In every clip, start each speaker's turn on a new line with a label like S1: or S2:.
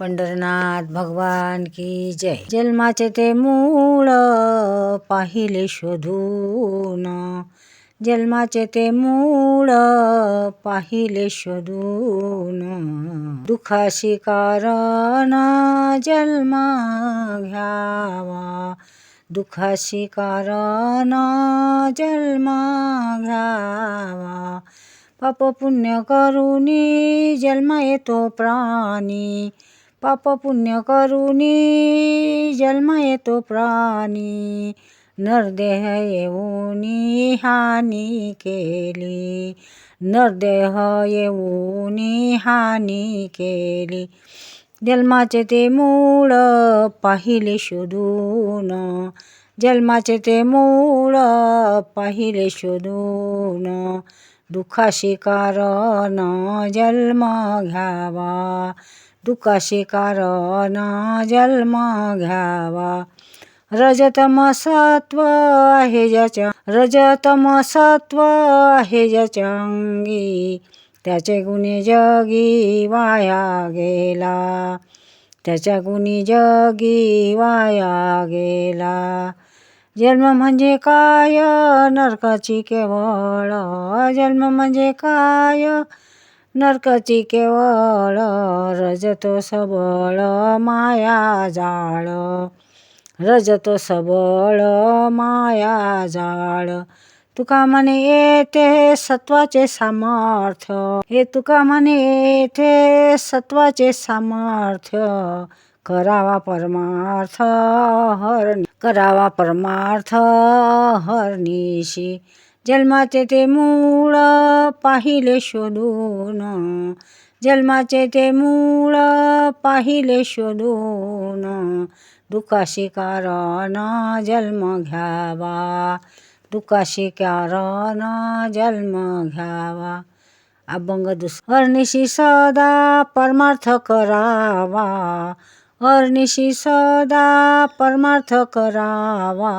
S1: पंढरनाथ भगवान की जय. जन्माचे ते मूळ पाहिले शोधून. जन्माचे ते मूळ पाहिले शोधून. दुखाशी कारण जन्म घ्यावा. दुखाशी कारण जन्म घ्यावा. पाप पुण्य करुणी जन्म येतो प्राणी. पाप पुण्य करुनी जन्म येतो प्राणी नरदेह येऊनी हानी केली. नरदेह येऊनी हानी केली. जन्माचे ते मूळ पाहिले शोधून. जन्माचे ते मूळ पाहिले शोधून. दुःखाशी कारण जन्म घ्यावा. तुकाशी कारण जन्म घ्यावा? रजतम सत्व आहे ज्याच्या रजतम सत्व आहे ज्याच्या अंगी त्याचे गुणी जगी वाया गेला. त्याच्या गुणी जगी वाया गेला. जन्म म्हणजे काय? नरकाची केवळ जन्म म्हणजे काय? नरकची केवळ रजतो सबळ माया जाळ. रजतो सबळ माया जाळ. तुका म्हणे येथे सत्वाचे सामर्थ्य. हे तुका म्हणे येथे सत्वाचे सामर्थ्य. करावा परमार्थ हर करावा परमार्थ हरनिशी जन्माचे ते मूळ पाहिले शोधून जन्माचे ते मूळ पाहिले शोधून दुखाशी कारण जन्म घ्यावा दुखाशी कारण जन्म घ्यावा अभंग दुस हरनिशी सदा परमार्थ करावा हरनिशी सदा परमार्थ करावा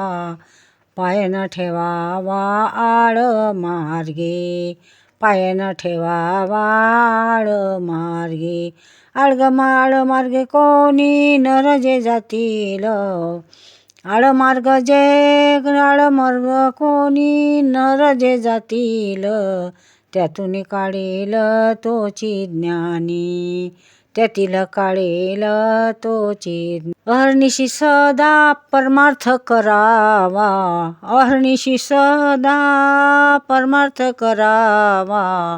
S1: पाय न ठेवावा आळ मार्गे पाय न ठेवावा आळ मार्गे. आळग माळ मार्गे कोणी नर जे जातील? आळ मार्ग जे आळ मार्ग कोणी नर जे जातील? त्यातून काढील तोची ज्ञानी. त्यातील काढेल तोची अहर्निशी सदा परमार्थ करावा. अहर्निशी सदा परमार्थ करावा.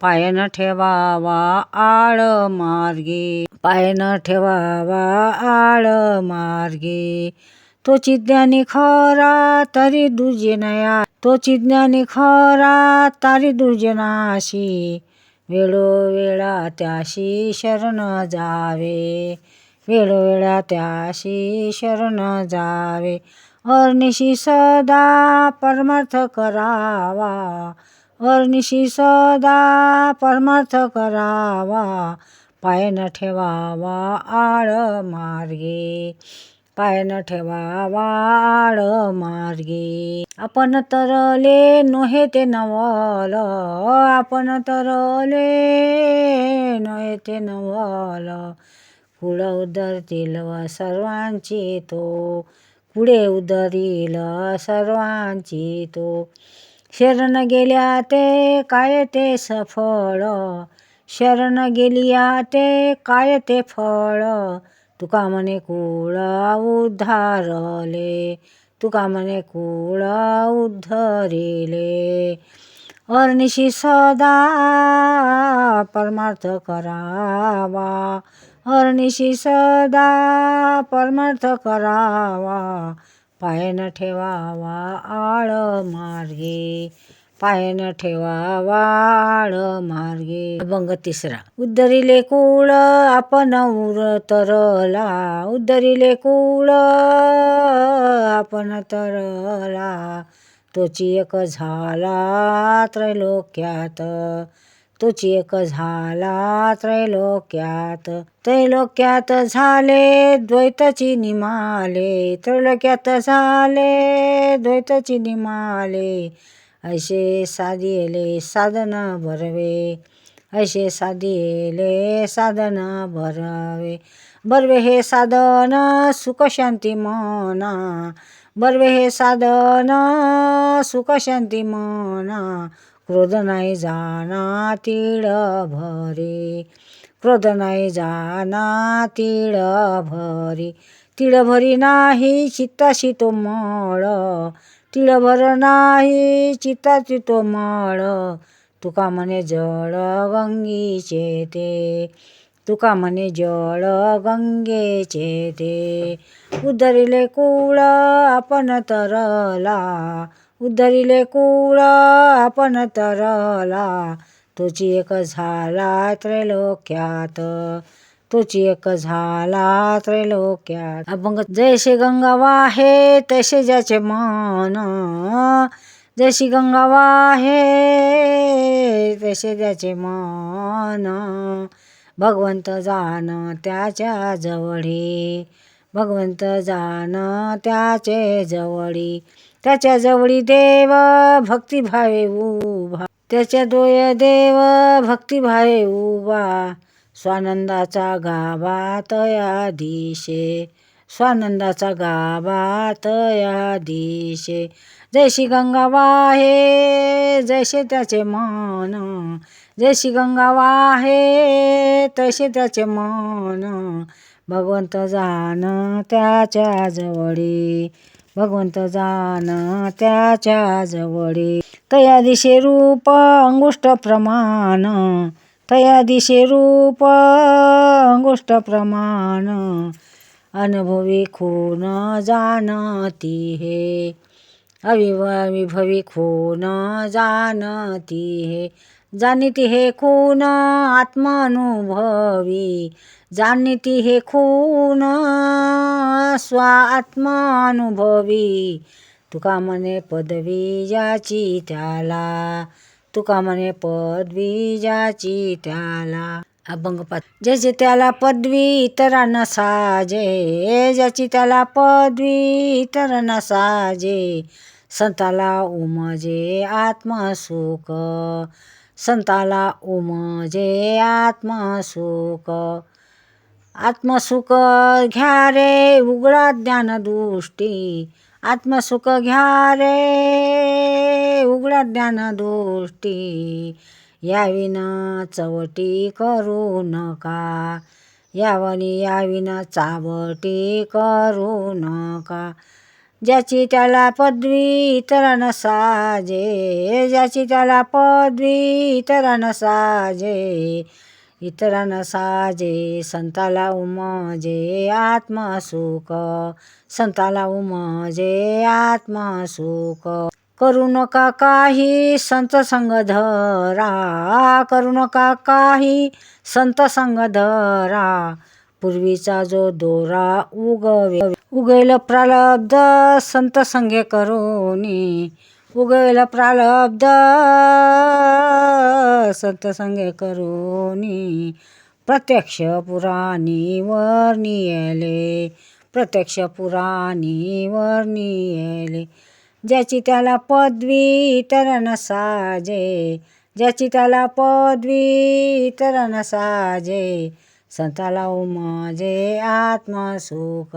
S1: पाय न ठेवावा आळ मार्गे. पाय न ठेवावा आळ मार्गे. तो चिज्ञानी खरा तरी दुर्जनया तो चिज्ञानी खरा तारी दुर्जनाशी. वेळोवेळा त्याशी शरण जावे. वेळोवेळा त्याशी शरण जावे. अर्निशी सदा परमार्थ करावा. अर्निशी सदा परमार्थ करावा. पाय न ठेवावा आळ मार्गे. पाय न ठेवावा आळ मार्गे. आपण तरले नोहे ते नवल आपण तरले नोहे ते नवल. पुढं उदरतील सर्वांची तो पुढे उदरील सर्वांची तो. शरण गेल्या ते काय ते सफळ शरण गेलिया ते काय ते फळ तुका म्हणे कुळ उद्धारले तुका म्हणे कुळ उद्धरिले. अर्निशी सदा परमार्थ करावा. अर्निशी सदा परमार्थ करावा. पाय न ठेवावा आळ मार्गे पायन ठेवा ठेवावा आळ मार्गे. अभंग तिसरा. उद्धरिले कुळ आपण उर तरला. उद्धरिले कुळ आपण तरला. तोची एक झाला त्रैलोक्यात. तोची एक झाला त्रैलोक्यात. त्रैलोक्यात झाले द्वैतची निमाले. त्रैलोक्यात झाले द्वैतची निमाले. ऐसे साधिएले साधन भरवे ऐसे साधिएले साधन भरवे. बरवे हे साधन सुख शांती मना. बरवे हे साधन सुख शांती मना. क्रोध नाही जाना तिळ भरे क्रोध नाही जाना तिळ भरी तिळभरी नाही चित्ताशी तो मळ. तिळभर नाही चिताची तो मळ. तुका म्हणे जळ गंगेचे ते. तुका म्हणे जळ गंगेचे ते. उद्धरिले कुळ आपण तरला. उद्धरिले कुळ आपण तरला. तोची एक झाला त्रैलोक्यात. तुची एक झाला त्रैलोक्यात अभंग जैसे गंगा वाहे तसे ज्याचे मन. जशी गंगा वाहे तसे ज्याचे मन. भगवंत जाण त्याच्या जवळी. भगवंत जाण त्याचे जवळी. त्याच्या जवळी देव भक्तिभावे उभा. त्याच्या डोय देव भक्तिभावे उभा. स्वानंदाचा गाभा तया दिशे. स्वानंदाचा गाभा तया दिशे. जैशी गंगा वाहे जैसे त्याचे मन. जैशी गंगा वाहे तसे त्याचे मन. भगवंत जाण त्याच्या जवळी. भगवंत जाण त्याच्या जवळी. तया दिशे रूप अंगुष्ट प्रमाण. तया दिशे रूप अंगुष्ट प्रमाण अनुभवी खून जाणती हे। अविभवी खून जाणती हे। जाणती हे खून आत्मानुभवी। जाणती हे खून स्वात्मानुभवी। तुका मने पदवी याची त्याला। तुका म्हणे पदवी ज्याची त्याला? अभंग ज्याची त्याला पदवी इतरांना साजे ज्याची त्याला पदवी इतर नसाजे संताला उमजे आत्मसुख संताला उमजे आत्मसुख. आत्मसुख घ्या रे उघडा ज्ञानदृष्टी आत्मसुख घ्या रे. उघडा ज्ञानदृष्टी याविना चवटी करू नका. यावनी याविना चावटी करू नका. ज्याची त्याला पदवी इतरांना साजे. ज्याची त्याला पदवी इतरांना साजे. इतरांना साजे संताला उमजे आत्मसुख. संताला उमजे आत्मसुख. करू नका काही संत संग धरा करू नका काही संत संग धरा पूर्वीचा जो दोरा उगवे उगेल प्रालब्ध संत संगे करोनी. उगेल प्रालब्ध संत संगे करोनी. प्रत्यक्ष पुराणी वर्णियले प्रत्यक्ष पुराणी वर्णियले ज्याची त्याला पदवी इतर साजे ज्याची त्याला पदवी इतर नसाजे संताला उमजे आत्मसुख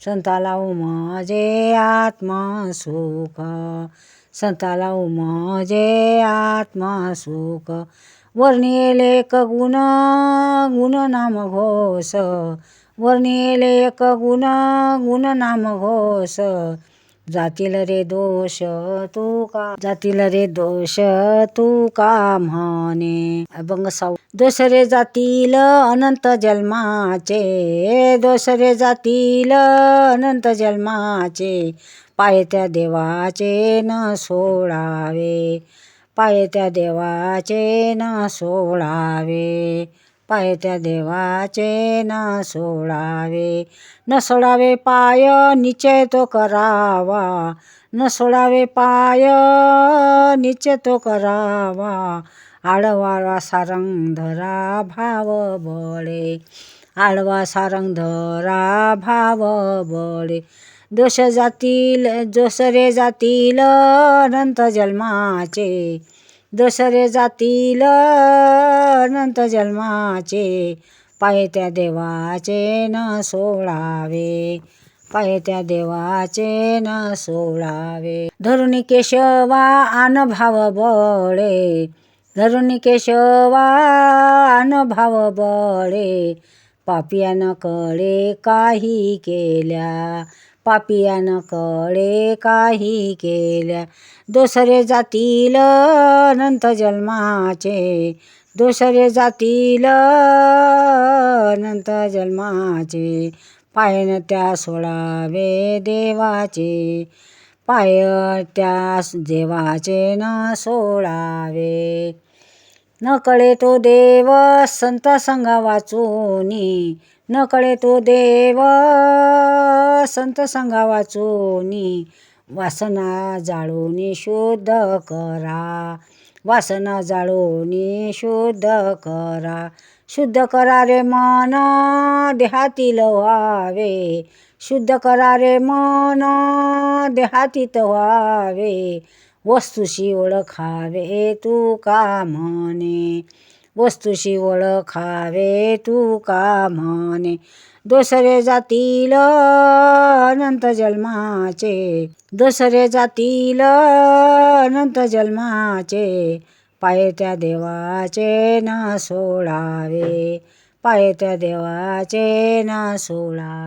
S1: संताला उमजे आत्मसुख संताला उमजे आत्मसुख वर्णिले एक गुण गुण नाम घोष वर्णिले एक गुण गुण नाम घोष जातील रे दोष तू का जातील रे दोष तू का म्हणे? अभंग साऊ दोष रे जातील अनंत जन्माचे दोष रे जातील अनंत जन्माचे पाय त्या देवाचे न सोडावे पाय त्या देवाचे न सोडावे. पाय त्या देवाचे न सोडावे. न सोडावे पाय निश्चय तो करावा. न सोडावे पाय निश्चय तो करावा. आडवा सारंग धरा भाव बळे. आडवा सारंग धरा भाव बळे. दोष जातील जोसरे रे जातील अनंत जन्माचे. दसरे जातील अनंत जन्माचे. पाय त्या देवाचे न सोळावे पाय त्या देवाचे न सोळावे धरुणी केशवा आन भाव बळे. धरुणी केशवा आन भाव बळे. पापियान कळे काही केल्या. पापियान कळे काही केल्या. दोसरे जातील अनंत जन्माचे. दोसरे जातील अनंत जन्माचे. पायन त्या सोडावे देवाचे. पाय त्या देवाचे न सोडावे न कळे तो देव संत संगा वाचूनी न कळे तो देव. संत संगा वाचोनी वासना जाळूनी शुद्ध करा. वासना जाळूनी शुद्ध करा. शुद्ध करा रे मन देहातील व्हावे. शुद्ध करा रे मन देहातीत व्हावे. वस्तूशी ओळखावे तू का म्हणे? वस्तूशी ओळखावे तू का म्हणे? दोसरे जातील अनंत जन्माचे. दोसरे जातील अनंत जन्माचे. पाय त्या देवाचे न सोडावे. पाय त्या देवाचे न सोडा